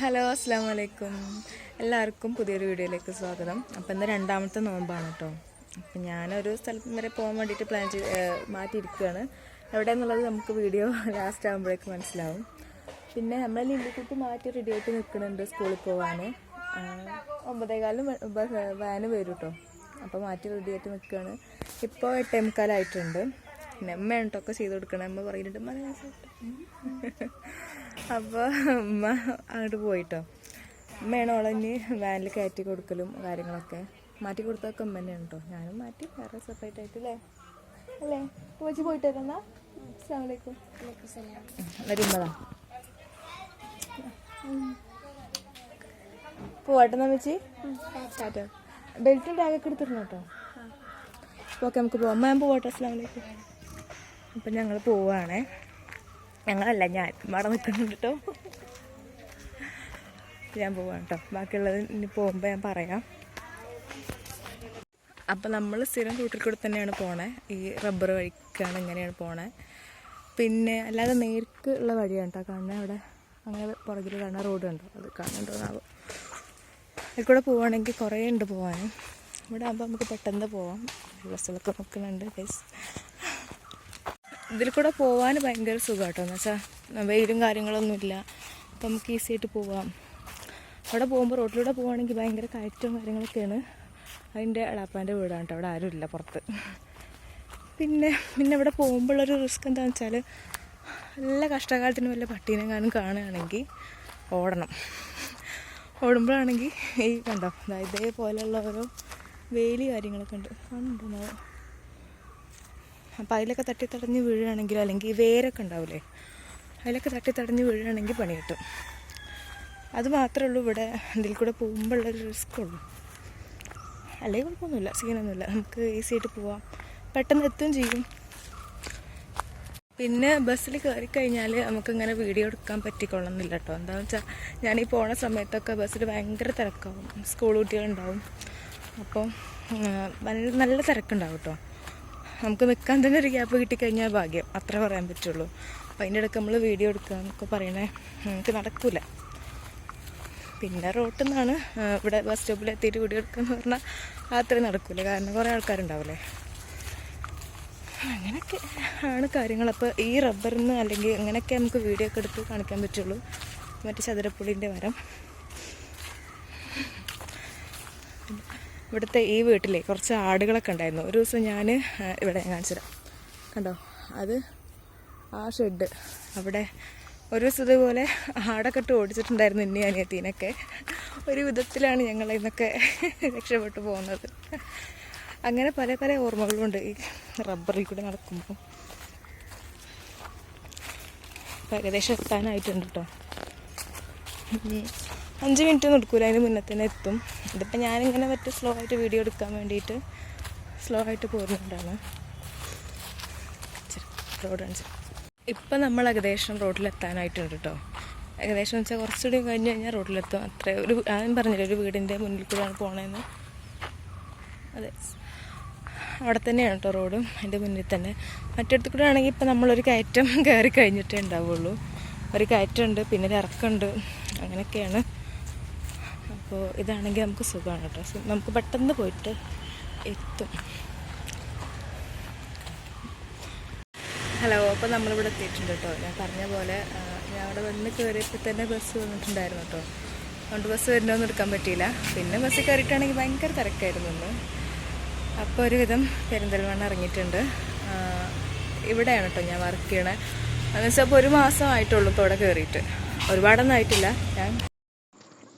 Hello അസ്സാം വലൈക്കും എല്ലാവർക്കും പുതിയൊരു വീഡിയോയിലേക്ക് സ്വാഗതം. അപ്പോൾ ഇന്ന് രണ്ടാമത്തെ നോമ്പാണ് കേട്ടോ അപ്പം ഞാനൊരു സ്ഥലം വരെ പോകാൻ വേണ്ടിയിട്ട് പ്ലാൻ ചെയ്ത് മാറ്റിയിരിക്കുകയാണ്. എവിടെ എന്നുള്ളത് നമുക്ക് വീഡിയോ ലാസ്റ്റ് ആകുമ്പോഴേക്ക് മനസ്സിലാവും. പിന്നെ നമ്മളെ ലില്ലിക്കുട്ടി മാറ്റി റെഡി ആയിട്ട് നിൽക്കുന്നുണ്ട് സ്കൂളിൽ പോകാൻ ഒമ്പതേകാലും വാന് വരും കേട്ടോ അപ്പോൾ മാറ്റി റെഡി ആയിട്ട് നിൽക്കുകയാണ്. ഇപ്പോൾ എട്ടേ മുക്കാലായിട്ടുണ്ട് പിന്നെ അമ്മയാണ് കേട്ടോ ഒക്കെ ചെയ്ത് കൊടുക്കണം. അമ്മ പറയുന്നുണ്ട് മല അപ്പോൾ ഉമ്മ അങ്ങോട്ട് പോയിട്ടോ. അമ്മയാണ് ഓളഞ്ഞ് വാനിൽ കയറ്റി കൊടുക്കലും കാര്യങ്ങളൊക്കെ. മാറ്റി കൊടുത്തൊക്കെ ഉമ്മ തന്നെയാണ് കേട്ടോ ഞാനും മാറ്റി വേറെ സെപ്പറേറ്റ് ആയിട്ട് അല്ലേ? അല്ലേ വെച്ച് പോയിട്ട് വരാം അസ്സാം വലൈക്കും വരുന്നതാ പോവാട്ടെ നമ്മച്ചി ടാറ്റ ബെൽറ്റും ബാഗൊക്കെ എടുത്തിരുന്നു കേട്ടോ ഓക്കെ നമുക്ക് പോവാം. അമ്മ ഞാൻ പോവാട്ടെ. അസ്സാം വലൈക്കും അപ്പം ഞങ്ങൾ പോവാണേ. ഞങ്ങളല്ല ഞാൻ അവിടെ നിൽക്കുന്നുണ്ട് കേട്ടോ ഞാൻ പോവാണ് കേട്ടോ ബാക്കിയുള്ളത് ഇനി പോകുമ്പോൾ ഞാൻ പറയാം. അപ്പോൾ നമ്മൾ സ്ഥിരം റൂട്ടിൽ കൂടെ തന്നെയാണ് പോണേ. ഈ റബ്ബർ വഴിക്കാണ് ഇങ്ങനെയാണ് പോണേ. പിന്നെ അല്ലാതെ നേർക്ക് ഉള്ള വഴിയാണ് കേട്ടോ കാണുന്നത് അവിടെ അങ്ങനെ പുറകിൽ കാണുന്ന റോഡ് കണ്ടോ? അത് കാണുന്നുണ്ടോന്നാവും അതിൽ കൂടെ പോവുകയാണെങ്കിൽ കുറേ ഉണ്ട് പോകാൻ ഇവിടെ ആകുമ്പോൾ നമുക്ക് പെട്ടെന്ന് പോവാം. ബസ്സുകളൊക്കെ നോക്കുന്നുണ്ട് ഗൈസ് ഇതിൽ കൂടെ പോകാൻ ഭയങ്കര സുഖം കേട്ടോ എന്ന് വെച്ചാൽ വെയിലും കാര്യങ്ങളൊന്നുമില്ല അപ്പം നമുക്ക് ഈസി ആയിട്ട് പോവാം. അവിടെ പോകുമ്പോൾ റോഡിലൂടെ പോവുകയാണെങ്കിൽ ഭയങ്കര കയറ്റവും കാര്യങ്ങളൊക്കെയാണ്. അതിന്റെ എളാപ്പാന്റെ വീടാണ് കേട്ടോ അവിടെ ആരുമില്ല പുറത്ത്. പിന്നെ പിന്നെ ഇവിടെ പോകുമ്പോഴൊരു റിസ്ക് എന്താണെന്ന് വെച്ചാൽ നല്ല കഷ്ടകാലത്തിന് വല്ല പട്ടീനെ കാണും കാണുകയാണെങ്കിൽ ഓടണം. ഓടുമ്പോഴാണെങ്കിൽ ഈ കണ്ടോ ഇതേപോലെയുള്ള ഓരോ വേലി കാര്യങ്ങളൊക്കെ ഉണ്ട്. കാണുന്നുണ്ടോ അപ്പോൾ അതിലൊക്കെ തട്ടി തടഞ്ഞ് വീഴുകയാണെങ്കിൽ അല്ലെങ്കിൽ വേരൊക്കെ ഉണ്ടാവില്ലേ അതിലൊക്കെ തട്ടി തടഞ്ഞ് വീഴുകയാണെങ്കിൽ പണി കിട്ടും. അത് മാത്രമേ ഉള്ളൂ ഇവിടെ ഇതിൽ കൂടെ പോകുമ്പോഴുള്ളൊരു റിസ്ക് ഉള്ളൂ. അല്ലെങ്കിൽ കുഴപ്പമൊന്നുമില്ല സീനൊന്നുമില്ല നമുക്ക് ഈസി ആയിട്ട് പോവാം. പെട്ടെന്ന് എത്തുകയും ചെയ്യും. പിന്നെ ബസ്സിൽ കയറി കഴിഞ്ഞാൽ നമുക്കിങ്ങനെ വീഡിയോ എടുക്കാൻ പറ്റിക്കൊള്ളണമെന്നില്ല കേട്ടോ. എന്താണെന്ന് വെച്ചാൽ ഞാൻ ഈ പോണ സമയത്തൊക്കെ ബസ്സിൽ ഭയങ്കര തിരക്കാവും. സ്കൂൾ കുട്ടികളുണ്ടാവും. അപ്പോൾ നല്ല നല്ല തിരക്കുണ്ടാവും കേട്ടോ. നമുക്ക് നിൽക്കാൻ തന്നെ ഒരു ഗ്യാപ്പ് കിട്ടിക്കഴിഞ്ഞാൽ ഭാഗ്യം. അത്ര പറയാൻ പറ്റുള്ളൂ. അപ്പോൾ അതിന്റെ ഇടയ്ക്ക് നമ്മൾ വീഡിയോ എടുക്കുക എന്നൊക്കെ പറയണേ നമുക്ക് നടക്കില്ല പിന്നെ റോട്ടിൽ നിന്നാണ് ഇവിടെ ബസ് സ്റ്റോപ്പിൽ എത്തിയിട്ട് വീഡിയോ എടുക്കുക എന്ന് പറഞ്ഞാൽ അത്രയും നടക്കില്ല കാരണം കുറേ ആൾക്കാരുണ്ടാവില്ലേ അങ്ങനെയൊക്കെ ആണ് കാര്യങ്ങൾ. അപ്പോൾ ഈ റബ്ബറിൽ നിന്ന് അല്ലെങ്കിൽ അങ്ങനെയൊക്കെ നമുക്ക് വീഡിയോ ഒക്കെ എടുത്ത് കാണിക്കാൻ പറ്റുള്ളൂ. മറ്റേ ചതുരപ്പുള്ളിന്റെ മരം. ഇവിടുത്തെ ഈ വീട്ടിലെ കുറച്ച് ആടുകളൊക്കെ ഉണ്ടായിരുന്നു. ഒരു ദിവസം ഞാൻ ഇവിടെ കാണിച്ചു തരാം. കണ്ടോ? അത് ആ ഷെഡ്. അവിടെ ഒരു ദിവസം ഇതുപോലെ ആടൊക്കെ ഇട്ട് ഓടിച്ചിട്ടുണ്ടായിരുന്നു ഇനി അനിയത്തീനൊക്കെ. ഒരു വിധത്തിലാണ് ഞങ്ങൾ ഇന്നൊക്കെ രക്ഷപ്പെട്ടു പോകുന്നത്. അങ്ങനെ പല പല ഓർമ്മകളുണ്ട് ഈ റബ്ബറിൽ കൂടെ നടക്കുമ്പോൾ ഏകദേശം എത്താനായിട്ടുണ്ട് കേട്ടോ. അഞ്ച് മിനിറ്റ് ഒന്നും എടുക്കൂല അതിന് മുന്നേ തന്നെ എത്തും. ഇതിപ്പോൾ ഞാനിങ്ങനെ മറ്റേ സ്ലോ ആയിട്ട് വീഡിയോ എടുക്കാൻ വേണ്ടിയിട്ട് സ്ലോ ആയിട്ട് പോകുന്നുണ്ടാണ് റോഡ് കാണിച്ചു ഇപ്പം നമ്മൾ ഏകദേശം റോഡിലെത്താനായിട്ടുണ്ട് കേട്ടോ ഏകദേശം വെച്ചാൽ കുറച്ചുകൂടി കഴിഞ്ഞ് കഴിഞ്ഞാൽ റോഡിലെത്തും അത്ര ഒരു ആദ്യം പറഞ്ഞില്ല ഒരു വീടിന്റെ മുന്നിൽ കൂടെയാണ് പോകണമെന്ന് അതെ. അവിടെ തന്നെയാണ് കേട്ടോ റോഡും അതിന്റെ മുന്നിൽ തന്നെ. മറ്റിടത്ത് കൂടെ ആണെങ്കിൽ ഇപ്പം നമ്മളൊരു കയറ്റം കയറി കഴിഞ്ഞിട്ടേ ഉണ്ടാവുള്ളൂ. ഒരു കയറ്റമുണ്ട് പിന്നെ ഒരു ഇറക്കമുണ്ട്. അങ്ങനെയൊക്കെയാണ്. അപ്പോൾ ഇതാണെങ്കിൽ നമുക്ക് സുഖമാണ് കേട്ടോ. നമുക്ക് പെട്ടെന്ന് പോയിട്ട് എത്തും. ഹലോ അപ്പോൾ നമ്മളിവിടെ എത്തിയിട്ടുണ്ട് കേട്ടോ. ഞാൻ പറഞ്ഞ പോലെ ഞാൻ അവിടെ വന്ന് കയറിയപ്പോൾ തന്നെ ബസ് വന്നിട്ടുണ്ടായിരുന്നു കേട്ടോ. അതുകൊണ്ട് ബസ് വരുന്നൊന്നും എടുക്കാൻ പറ്റിയില്ല. പിന്നെ ബസ് കയറിയിട്ടാണെങ്കിൽ ഭയങ്കര തിരക്കായിരുന്നു ഒന്ന് അപ്പോൾ ഒരുവിധം പെരിന്തൽമണ്ണ ഇറങ്ങിയിട്ടുണ്ട്. ഇവിടെയാണ് കേട്ടോ ഞാൻ വർക്ക് ചെയ്യണേ. എന്ന് വെച്ചാൽ ഇപ്പോൾ ഒരു മാസം ആയിട്ടുള്ളൂ ഇപ്പോൾ ഇവിടെ കയറിയിട്ട്. ഒരുപാടൊന്നും ആയിട്ടില്ല. ഞാൻ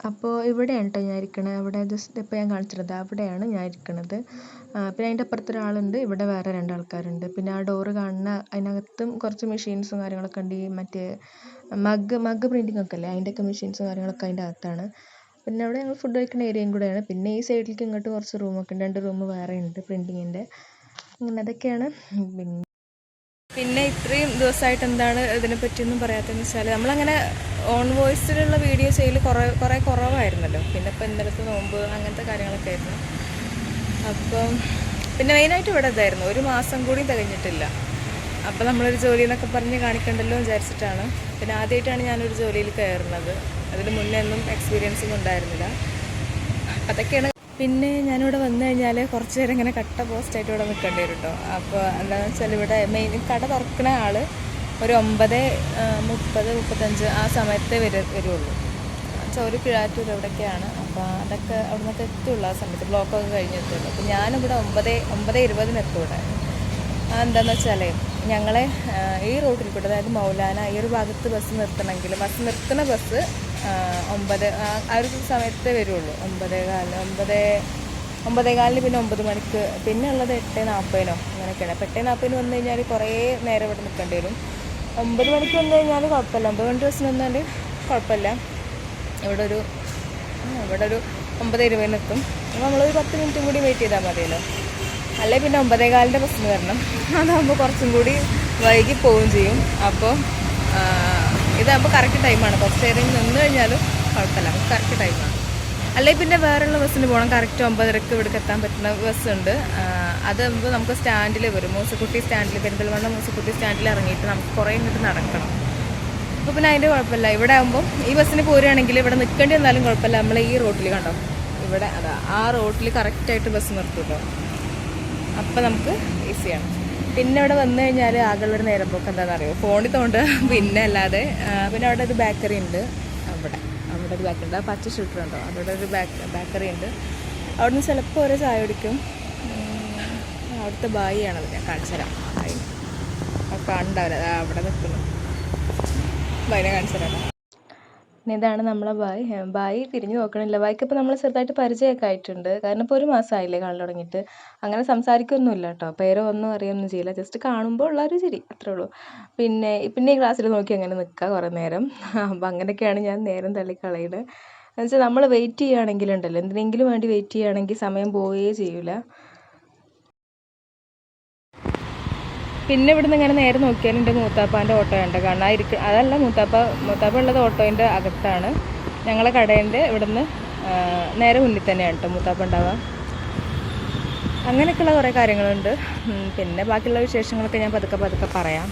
അപ്പോൾ ഇവിടെയാണ് കേട്ടോ ഞാൻ ഇരിക്കുന്നത് അവിടെ ജസ്റ്റ് ഇപ്പോൾ ഞാൻ കാണിച്ചിരുന്നത് അവിടെയാണ് ഞാൻ ഇരിക്കുന്നത് പിന്നെ അതിന്റെ അപ്പുറത്ത് ഒരാളുണ്ട്. ഇവിടെ വേറെ രണ്ടാൾക്കാരുണ്ട്. പിന്നെ ആ ഡോറ് കാണുന്ന അതിനകത്തും കുറച്ച് മെഷീൻസും കാര്യങ്ങളൊക്കെ ഉണ്ട്. ഈ മറ്റേ മഗ് മഗ് പ്രിന്റിംഗ് ഒക്കെ അല്ലേ? അതിന്റെയൊക്കെ മെഷീൻസും കാര്യങ്ങളൊക്കെ അതിന്റെ അകത്താണ്. പിന്നെ അവിടെ ഞങ്ങൾ ഫുഡ് കഴിക്കുന്ന ഏരിയയും കൂടെയാണ്. പിന്നെ ഈ സൈഡിലേക്ക് ഇങ്ങോട്ട് കുറച്ച് റൂമൊക്കെ ഉണ്ട്. രണ്ട് റൂം വേറെ ഉണ്ട് പ്രിന്റിങ്ങിന്റെ അങ്ങനെ അതൊക്കെയാണ്. പിന്നെ പിന്നെ ഇത്രയും ദിവസമായിട്ട് എന്താണ് ഇതിനെ പറ്റിയൊന്നും പറയാത്തതെന്ന് വെച്ചാൽ നമ്മളങ്ങനെ ഓൺ വോയിസിലുള്ള വീഡിയോ ചെയ്യൽ കുറേ കുറേ കുറവായിരുന്നല്ലോ. പിന്നെ ഇപ്പോൾ ഇന്നലത്തെ നോമ്പ് അങ്ങനത്തെ കാര്യങ്ങളൊക്കെ ആയിരുന്നു. അപ്പം പിന്നെ മെയിനായിട്ട് ഇവിടെ ഇതായിരുന്നു. ഒരു മാസം കൂടി തികഞ്ഞിട്ടില്ല. അപ്പോൾ നമ്മളൊരു ജോലി എന്നൊക്കെ പറഞ്ഞ് കാണിക്കണ്ടല്ലോ വിചാരിച്ചിട്ടാണ്. പിന്നെ ആദ്യമായിട്ടാണ് ഞാനൊരു ജോലിയിൽ കയറുന്നത്. അതിന് മുന്നേ ഒന്നും എക്സ്പീരിയൻസൊന്നും ഉണ്ടായിരുന്നില്ല. അതൊക്കെയാണ് പിന്നെ ഞാനിവിടെ വന്നു കഴിഞ്ഞാൽ കുറച്ച് നേരം ഇങ്ങനെ കട്ട പോസ്റ്റായിട്ട് ഇവിടെ നിൽക്കേണ്ടി വരും കേട്ടോ അപ്പോൾ എന്താണെന്ന് വെച്ചാൽ ഇവിടെ മെയിൻ കട തുറക്കുന്ന ആൾ ഒരു ഒമ്പത് മുപ്പത് മുപ്പത്തഞ്ച് ആ സമയത്തേ വരു വരുള്ളൂ. ചൗരി കിഴാറ്റൂർ എവിടെയൊക്കെയാണ് അപ്പോൾ അതൊക്കെ അവിടെ നിന്നൊക്കെ എത്തുള്ളൂ. ആ സമയത്ത് ബ്ലോക്കൊക്കെ കഴിഞ്ഞ് എത്തുള്ളൂ. അപ്പോൾ ഞാനിവിടെ ഒമ്പത് ഒമ്പത് ഇരുപതിന് എത്തും ഇവിടെ. എന്താണെന്ന് വെച്ചാൽ ഞങ്ങളെ ഈ റോഡിൽ കൂടെ അതായത് മൗലാന ഈ ഒരു ഭാഗത്ത് ബസ് നിർത്തണമെങ്കിൽ ബസ് നിർത്തുന്ന ബസ് ഒമ്പത് ആ ഒരു സമയത്തേ വരുള്ളൂ. ഒമ്പതേ കാലിന് ഒമ്പത് ഒമ്പതേ കാലിന് പിന്നെ ഒമ്പത് മണിക്ക്. പിന്നെ ഉള്ളത് എട്ട് നാൽപ്പതിനോ അങ്ങനെയൊക്കെയാണ്. അപ്പോൾ എട്ട് നാൽപ്പതിന് വന്നു കഴിഞ്ഞാൽ കുറേ നേരം ഇവിടെ നിൽക്കേണ്ടി വരും. ഒമ്പത് മണിക്ക് വന്നു കഴിഞ്ഞാൽ കുഴപ്പമില്ല. ഒമ്പത് മണി ബസ്സിന് വന്നാൽ കുഴപ്പമില്ല. ഇവിടെ ഒരു ഇവിടെ ഒരു ഒമ്പത് ഇരുപതിന് എത്തും. അപ്പോൾ നമ്മളൊരു പത്ത് മിനിറ്റും കൂടി വെയിറ്റ് ചെയ്താൽ മതിയല്ലോ. അല്ലെ പിന്നെ ഒമ്പതേ കാലിന്റെ ബസ്സിന് വരണം. അതാകുമ്പോൾ കുറച്ചും കൂടി വൈകി പോവുകയും ചെയ്യും. അപ്പോൾ ഇതാകുമ്പോൾ കറക്റ്റ് ടൈമാണ് കുറച്ച് നേരം നിന്ന് കഴിഞ്ഞാലും കുഴപ്പമില്ല. കറക്റ്റ് ടൈമാണ് അല്ലെങ്കിൽ പിന്നെ വേറെയുള്ള ബസ്സിന് പോകണം. കറക്റ്റ് ഒമ്പതരക്ക് ഇവിടേക്ക് എത്താൻ പറ്റുന്ന ബസ്സുണ്ട് അതാകുമ്പോൾ നമുക്ക് സ്റ്റാൻഡിൽ വരും. മൂസക്കുട്ടി സ്റ്റാൻഡിൽ പെരിന്തൽമണ്ണ മൂസക്കുട്ടി സ്റ്റാൻഡിൽ ഇറങ്ങിയിട്ട് നമുക്ക് കുറേ ഇങ്ങോട്ട് നടക്കണം. അപ്പോൾ പിന്നെ അതിന്റെ കുഴപ്പമില്ല. ഇവിടെ ആകുമ്പോൾ ഈ ബസ്സിന് പോരുകയാണെങ്കിൽ ഇവിടെ നിൽക്കേണ്ടി വന്നാലും കുഴപ്പമില്ല. നമ്മൾ ഈ റോട്ടിൽ കണ്ടോ? ഇവിടെ അതാ ആ റോട്ടിൽ കറക്റ്റായിട്ട് ബസ് നിർത്തുമല്ലോ അപ്പോൾ അപ്പം നമുക്ക് ഈസിയാണ് പിന്നെ അവിടെ വന്നു കഴിഞ്ഞാൽ ആകെയുള്ളൊരു നേരം പോക്ക് എന്താണെന്ന് അറിയോ? ഫോണിൽ തോണ്ട് പിന്നെ അല്ലാതെ പിന്നെ അവിടെ ഒരു ബേക്കറി ഉണ്ട്. അവിടെ അവിടെ ഒരു ബേക്കറി ഉണ്ട്. ആ പച്ച ഷൂട്ടർ ഉണ്ടോ? അവിടെ ഒരു ബേക്ക് ബേക്കറി ഉണ്ട്. അവിടെ നിന്ന് ചിലപ്പോൾ ഓരോ ചായ കുടിക്കും. അവിടുത്തെ ബായിയാണത് ഞാൻ കാണിച്ചു തരാം. ബായി. ഉണ്ടാവില്ല അവിടെ നിൽക്കുന്നു ബായിനെ കാണിച്ചു തരാം. പിന്നെ ഇതാണ് നമ്മളെ ബായ് ബായ് തിരിഞ്ഞു നോക്കണില്ല. ബായ്ക്ക് ഇപ്പോൾ നമ്മൾ ചെറുതായിട്ട് പരിചയമൊക്കെ ആയിട്ടുണ്ട്. കാരണം ഇപ്പോൾ ഒരു മാസമായില്ലേ കാണൽ തുടങ്ങിയിട്ട്. അങ്ങനെ സംസാരിക്കൊന്നുമില്ല കേട്ടോ. പേരോ ഒന്നും അറിയൊന്നും ചെയ്യില്ല. ജസ്റ്റ് കാണുമ്പോൾ ഉള്ള ഒരു ചിരി അത്രേ ഉള്ളൂ. പിന്നെ പിന്നെ ഈ ക്ലാസ്സിൽ നോക്കി അങ്ങനെ നിൽക്കുക കുറേ നേരം. അപ്പം അങ്ങനെയൊക്കെയാണ് ഞാൻ നേരം തള്ളിക്കളയുന്നത് എന്നുവെച്ചാൽ നമ്മൾ വെയിറ്റ് ചെയ്യുകയാണെങ്കിലുണ്ടല്ലോ. എന്തിനെങ്കിലും വേണ്ടി വെയിറ്റ് ചെയ്യുകയാണെങ്കിൽ സമയം പോവുകയേ ചെയ്യൂല. പിന്നെ ഇവിടുന്ന് ഇങ്ങനെ നേരെ നോക്കിയാൽ എന്റെ മൂത്താപ്പാന്റെ ഓട്ടോ ഉണ്ട്. കാരണം ആ ഇരിക്ക അതല്ല മൂത്താപ്പ മൂത്താപ്പ ഉള്ളത് ഓട്ടോന്റെ അകത്താണ്. ഞങ്ങളെ കടേന്റെ ഇവിടുന്ന് നേരെ മുന്നിൽ തന്നെയാണ് കേട്ടോ മൂത്താപ്പ ഉണ്ടാവുക. അങ്ങനെയൊക്കെയുള്ള കുറേ കാര്യങ്ങളുണ്ട്. പിന്നെ ബാക്കിയുള്ള വിശേഷങ്ങളൊക്കെ ഞാൻ പതുക്കെ പതുക്കെ പറയാം.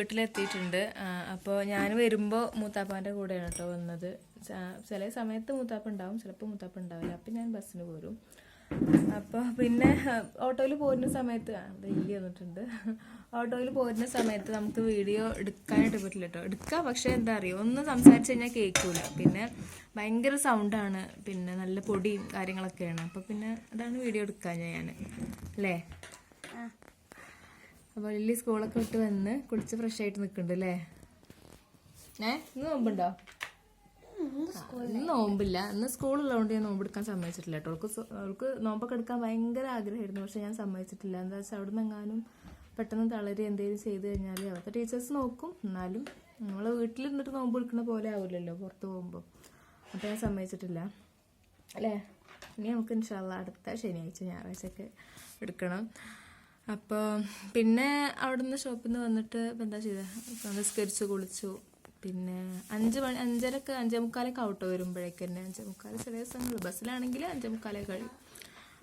വീട്ടിലെത്തിയിട്ടുണ്ട്. അപ്പോൾ ഞാൻ വരുമ്പോൾ മൂത്താപ്പാന്റെ കൂടെയാണ് കേട്ടോ വന്നത്. ചില സമയത്ത് മൂത്താപ്പ ഉണ്ടാവും ചിലപ്പോൾ മൂത്താപ്പ ഉണ്ടാവില്ല അപ്പം ഞാൻ ബസ്സിന് പോരും. അപ്പോൾ പിന്നെ ഓട്ടോയിൽ പോരുന്ന സമയത്ത് ഡെയിലി വന്നിട്ടുണ്ട്. ഓട്ടോയിൽ പോരുന്ന സമയത്ത് നമുക്ക് വീഡിയോ എടുക്കാനായിട്ട് പറ്റില്ല കേട്ടോ എടുക്കാം പക്ഷേ എന്താ അറിയുമോ ഒന്ന് സംസാരിച്ച് കഴിഞ്ഞാൽ കേൾക്കൂല പിന്നെ ഭയങ്കര സൗണ്ടാണ്. പിന്നെ നല്ല പൊടിയും കാര്യങ്ങളൊക്കെയാണ്. അപ്പോൾ പിന്നെ അതാണ് വീഡിയോ എടുക്കാൻ ഞാൻ അല്ലേ? അപ്പോൾ ലില്ലി സ്കൂളൊക്കെ വിട്ട് വന്ന് കുളിച്ച് ഫ്രഷ് ആയിട്ട് നിൽക്കുന്നുണ്ട് അല്ലേ ഏ? ഇന്ന് നോമ്പുണ്ടോ? ഇന്ന് നോമ്പില്ല. ഇന്ന് സ്കൂളുള്ളതുകൊണ്ട് ഞാൻ നോമ്പെടുക്കാൻ സമ്മതിച്ചിട്ടില്ല കേട്ടോ അവൾക്ക് അവൾക്ക് നോമ്പൊക്കെ എടുക്കാൻ ഭയങ്കര ആഗ്രഹമായിരുന്നു പക്ഷെ ഞാൻ സമ്മതിച്ചിട്ടില്ല. എന്താ വെച്ചാൽ അവിടെ നിന്ന് എങ്ങാനും പെട്ടെന്ന് തളരി എന്തെങ്കിലും ചെയ്ത് കഴിഞ്ഞാൽ അവിടുത്തെ ടീച്ചേഴ്സ് നോക്കും. എന്നാലും നമ്മൾ വീട്ടിലിരുന്നിട്ട് നോമ്പ് എടുക്കുന്ന പോലെ ആവില്ലല്ലോ പുറത്ത് പോകുമ്പോൾ അപ്പോൾ ഞാൻ സമ്മതിച്ചിട്ടില്ല. അല്ലേ? ഇനി നമുക്ക് ഇൻഷാല്ല അടുത്ത ശനിയാഴ്ച ഞായറാഴ്ചയൊക്കെ എടുക്കണം. അപ്പോൾ പിന്നെ അവിടുന്ന് ഷോപ്പിൽ നിന്ന് വന്നിട്ട് ഇപ്പം എന്താ ചെയ്തത് നിസ്കരിച്ച് കുളിച്ചു. പിന്നെ അഞ്ച് മണി അഞ്ചരക്ക് അഞ്ചേ മുക്കാലൊക്കെ ഓട്ടോ വരുമ്പോഴേക്ക് തന്നെ. അഞ്ചേ മുക്കാൽ ചില ദിവസങ്ങൾ ബസ്സിലാണെങ്കിൽ അഞ്ചേ മുക്കാലേ കഴിയും.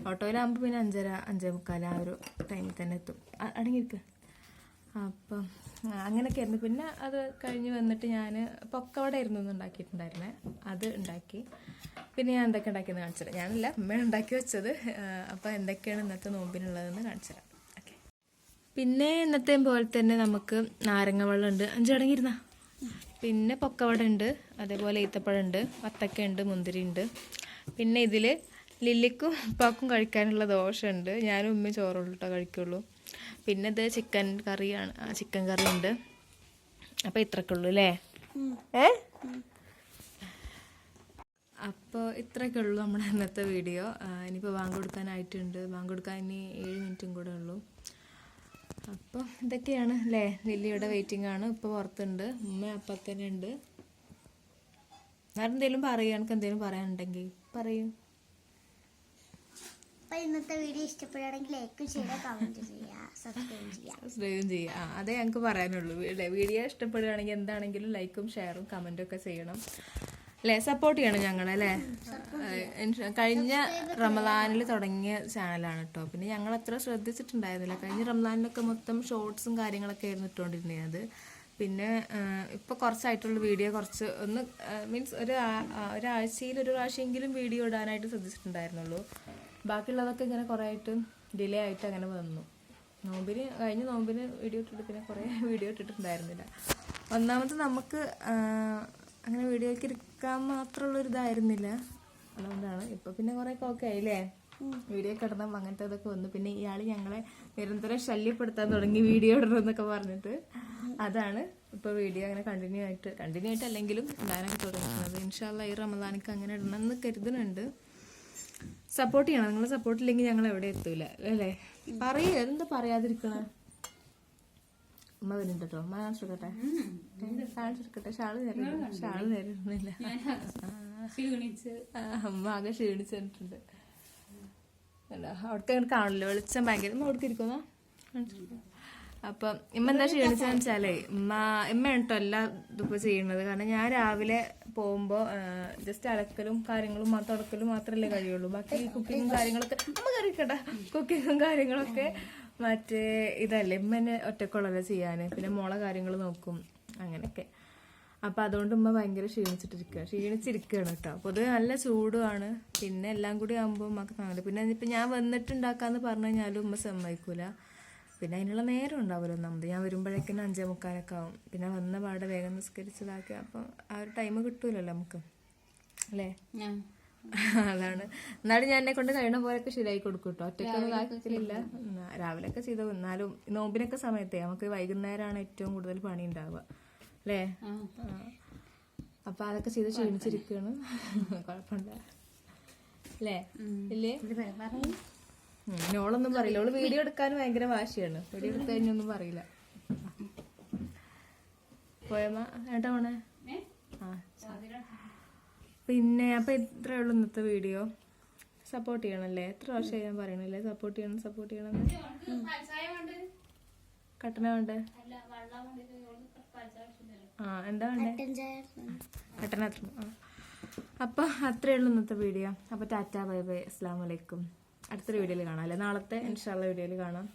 ഓട്ടോയിലാകുമ്പോൾ പിന്നെ അഞ്ചര അഞ്ചേ മുക്കാൽ ആ ഒരു ടൈമിൽ തന്നെ എത്തും. അടങ്ങിയിരിക്കുക അപ്പം അങ്ങനെയൊക്കെ ആയിരുന്നു പിന്നെ അത് കഴിഞ്ഞ് വന്നിട്ട് ഞാൻ പൊക്കവട ഇന്ന് ഉണ്ടാക്കിയിട്ടുണ്ടായിരുന്നേ. അത് ഉണ്ടാക്കി. പിന്നെ ഞാൻ എന്തൊക്കെ ഉണ്ടാക്കിയെന്ന് കാണിച്ചുതരാം ഞാനല്ല അമ്മയാണ് ഉണ്ടാക്കി വെച്ചത്. അപ്പോൾ എന്തൊക്കെയാണ് ഇന്നത്തെ നോമ്പിനുള്ളതെന്ന് കാണിച്ചുതരാം പിന്നെ ഇന്നത്തെ പോലെ തന്നെ നമുക്ക് നാരങ്ങ വെള്ളം ഉണ്ട് അഞ്ചടങ്ങിയിരുന്ന പിന്നെ പൊക്കവട ഉണ്ട്. അതേപോലെ ഈത്തപ്പഴം ഉണ്ട്. വത്തക്ക ഉണ്ട്. മുന്തിരി ഉണ്ട്. പിന്നെ ഇതിൽ ലില്ലിക്കും ഉപ്പാക്കും കഴിക്കാനുള്ള ദോശയുണ്ട് ഞാനും ഉമ്മയും ചോറുള്ളിട്ടോ കഴിക്കുള്ളൂ. പിന്നെ ഇത് ചിക്കൻ കറിയാണ്. ആ ചിക്കൻ കറി ഉണ്ട്. അപ്പോൾ ഇത്രയൊക്കെ ഉള്ളൂ അല്ലേ ഏ? അപ്പോൾ ഇത്രയൊക്കെ ഉള്ളൂ നമ്മുടെ ഇന്നത്തെ വീഡിയോ. ഇനിയിപ്പോൾ ബാങ്ക് കൊടുക്കാനായിട്ടുണ്ട്. ബാങ്ക് കൊടുക്കാൻ ഇനി ഏഴ് മിനിറ്റും കൂടെ ഉള്ളൂ. അപ്പോൾ ഇതൊക്കെയാണ് അല്ലേ ലില്ലിയുടെ വെയിറ്റിംഗ് ആണ്. ഇപ്പോൾ പുറത്തുണ്ട്. ഉമ്മ അപ്പത്തന്നെ ഉണ്ട്. എന്തെങ്കിലും പറയുക എനിക്ക് എന്തെങ്കിലും പറയാനുണ്ടെങ്കിൽ പറയൂ. ഇന്നത്തെ വീഡിയോ ഇഷ്ടപ്പെടുകയാണെങ്കിൽ ലൈക്കും ചെയ്യുക കമന്റ് ചെയ്യുക സബ്സ്ക്രൈബ് ചെയ്യുക. സബ്സ്ക്രൈബും ചെയ്യുക. ആ അതേ ഞങ്ങൾക്ക് പറയാനുള്ളൂ. വീഡിയോ ഇഷ്ടപ്പെടുകയാണെങ്കിൽ എന്താണെങ്കിലും ലൈക്കും ഷെയറും കമന്റും ഒക്കെ ചെയ്യണം. അല്ലേ? സപ്പോർട്ട് ചെയ്യണം ഞങ്ങൾ അല്ലേ? കഴിഞ്ഞ റമദാനിൽ തുടങ്ങിയ ചാനലാണ് കേട്ടോ പിന്നെ ഞങ്ങൾ അത്ര ശ്രദ്ധിച്ചിട്ടുണ്ടായിരുന്നില്ല. കഴിഞ്ഞ റമദാനിലൊക്കെ മൊത്തം ഷോർട്സും കാര്യങ്ങളൊക്കെ ആയിരുന്നു ഇട്ടുകൊണ്ടിരുന്നത് പിന്നെ ഇപ്പോൾ കുറച്ചായിട്ടുള്ള വീഡിയോ കുറച്ച് ഒന്ന് മീൻസ് ഒരു ഒരാഴ്ചയിൽ ഒരു പ്രാവശ്യമെങ്കിലും വീഡിയോ ഇടാനായിട്ട് ശ്രദ്ധിച്ചിട്ടുണ്ടായിരുന്നുള്ളൂ. ബാക്കിയുള്ളതൊക്കെ ഇങ്ങനെ കുറേ ആയിട്ട് ഡിലേ ആയിട്ട് അങ്ങനെ വന്നു. നോമ്പിന് കഴിഞ്ഞ നോമ്പിന് വീഡിയോ ഇട്ടിട്ട് പിന്നെ കുറേ വീഡിയോ ഇട്ടിട്ടുണ്ടായിരുന്നില്ല. ഒന്നാമത് നമുക്ക് അങ്ങനെ വീഡിയോയ്ക്ക് ഇരിക്കാൻ മാത്രമുള്ള ഒരു ഇതായിരുന്നില്ല അതുകൊണ്ടാണ്. ഇപ്പൊ പിന്നെ കുറെ ഒക്കെ ആയില്ലേ വീഡിയോ കിടന്നാൽ അങ്ങനത്തെ ഇതൊക്കെ വന്നു. പിന്നെ ഇയാൾ ഞങ്ങളെ നിരന്തരം ശല്യപ്പെടുത്താൻ തുടങ്ങി വീഡിയോ ഇടണമെന്നൊക്കെ പറഞ്ഞിട്ട് അതാണ് ഇപ്പൊ വീഡിയോ അങ്ങനെ കണ്ടിന്യൂ ആയിട്ട്. കണ്ടിന്യൂ ആയിട്ട് അല്ലെങ്കിലും ഇടാനൊക്കെ തുടങ്ങുന്നത്. ഇൻഷാല്ല ഈ റമദാനിക്ക് അങ്ങനെ ഇടണം എന്ന് കരുതുന്നുണ്ട്. സപ്പോർട്ട് ചെയ്യണം. നിങ്ങൾ സപ്പോർട്ട് ഇല്ലെങ്കിൽ ഞങ്ങൾ എവിടെ എത്തൂല. അല്ലേ? പറയൂ. എന്താ പറയാതിരിക്കണേ? അമ്മ വരുന്നുണ്ട് കേട്ടോ. അമ്മ കാണിച്ചെടുക്കട്ടെ കാണിച്ചെടുക്കട്ടെ ഷാൾ തരുന്നു ഷാൾ തരുന്നില്ല. ക്ഷീണിച്ച്. അമ്മ ആകെ ക്ഷീണിച്ചിട്ടുണ്ട് അല്ല അവിടത്തെ അങ്ങനെ കാണില്ല വെളിച്ചം ഭയങ്കര അവിടെ അവിടേക്ക് ഇരിക്കുന്ന അപ്പം ഇമ്മ എന്താ ക്ഷീണിച്ചെന്ന് വെച്ചാലേ ഇമ്മ ഇമ്മ കേട്ടോ എല്ലാ ഇതിപ്പോ ചെയ്യുന്നത്. കാരണം ഞാൻ രാവിലെ പോകുമ്പോ ജസ്റ്റ് അലക്കലും കാര്യങ്ങളും മാത്രം അടക്കലും മാത്രമല്ലേ കഴിയുള്ളൂ. ബാക്കി കുക്കിങ്ങും കാര്യങ്ങളൊക്കെ അമ്മ കറിക്കട്ടെ കുക്കിങ്ങും കാര്യങ്ങളൊക്കെ മറ്റേ ഇതല്ലേ ഇമ്മനെ ഒറ്റക്കുള്ളല്ലേ ചെയ്യാന്? പിന്നെ മോളെ കാര്യങ്ങൾ നോക്കും അങ്ങനെയൊക്കെ. അപ്പൊ അതുകൊണ്ട് ഉമ്മ ഭയങ്കര ക്ഷീണിച്ചിട്ടിരിക്കുക ക്ഷീണിച്ചിരിക്കുകയാണ് കേട്ടോ. പൊതുവെ നല്ല ചൂടുമാണ് പിന്നെ എല്ലാം കൂടി ആകുമ്പോൾ ഉമ്മക്ക് താങ്ങില്ല പിന്നെ ഇപ്പം ഞാൻ വന്നിട്ടുണ്ടാക്കാന്ന് പറഞ്ഞു കഴിഞ്ഞാലും ഉമ്മ സമ്മതിക്കൂല. പിന്നെ അതിനുള്ള നേരം ഉണ്ടാവുമല്ലോ നമ്മൾ ഞാൻ വരുമ്പോഴേക്കും അഞ്ചേ മുക്കാലൊക്കെ ആവും. പിന്നെ വന്ന പാടെ വേഗം നിസ്കരിച്ചതാക്കി. അപ്പം ആ ഒരു ടൈം കിട്ടൂലല്ലോ നമുക്ക്. അല്ലേ? അതാണ്. എന്നാലും ഞാൻ എന്നെ കൊണ്ട് കഴിയണ പോലെയൊക്കെ ശരിയായി കൊടുക്കൂട്ടോ കേട്ടോ ഒറ്റയ്ക്കൊന്നും രാവിലെ ഒക്കെ ചെയ്തു? എന്നാലും നോമ്പിനൊക്കെ സമയത്തെ നമുക്ക് വൈകുന്നേരമാണ് ഏറ്റവും കൂടുതൽ പണി ഉണ്ടാവുക അല്ലേ. അപ്പൊ അതൊക്കെ ചെയ്ത് ക്ഷീണിച്ചിരിക്കുകയാണ് കുഴപ്പമില്ല. അല്ലേ? ഇല്ലേ? ഓളൊന്നും പറയില്ല. ഓൾ വീഡിയോ എടുക്കാൻ ഭയങ്കര വാശിയാണ്. വീഡിയോ എടുത്തു കഴിഞ്ഞൊന്നും പറയില്ല. പോയമ്മ ഏട്ടാ പോണേ? ആ പിന്നെ അപ്പോൾ ഇത്രയേ ഉള്ളൂ ഇന്നത്തെ വീഡിയോ. സപ്പോർട്ട് ചെയ്യണല്ലേ? എത്ര വർഷമായി ഞാൻ പറയണല്ലേ? സപ്പോർട്ട് ചെയ്യണം സപ്പോർട്ട് ചെയ്യണം കട്ടന വേണ്ടേ? ആ എന്താ വേണ്ടേ? കട്ടന അത്ര ആ. അപ്പൊ അത്രയേ ഉള്ളൂ ഇന്നത്തെ വീഡിയോ. അപ്പൊ ടാറ്റ ബൈ ബൈ. അസ്സാം വലൈക്കും അടുത്തൊരു വീഡിയോയിൽ കാണാം അല്ലേ? നാളത്തെ ഇൻഷാള്ള വീഡിയോയിൽ കാണാം.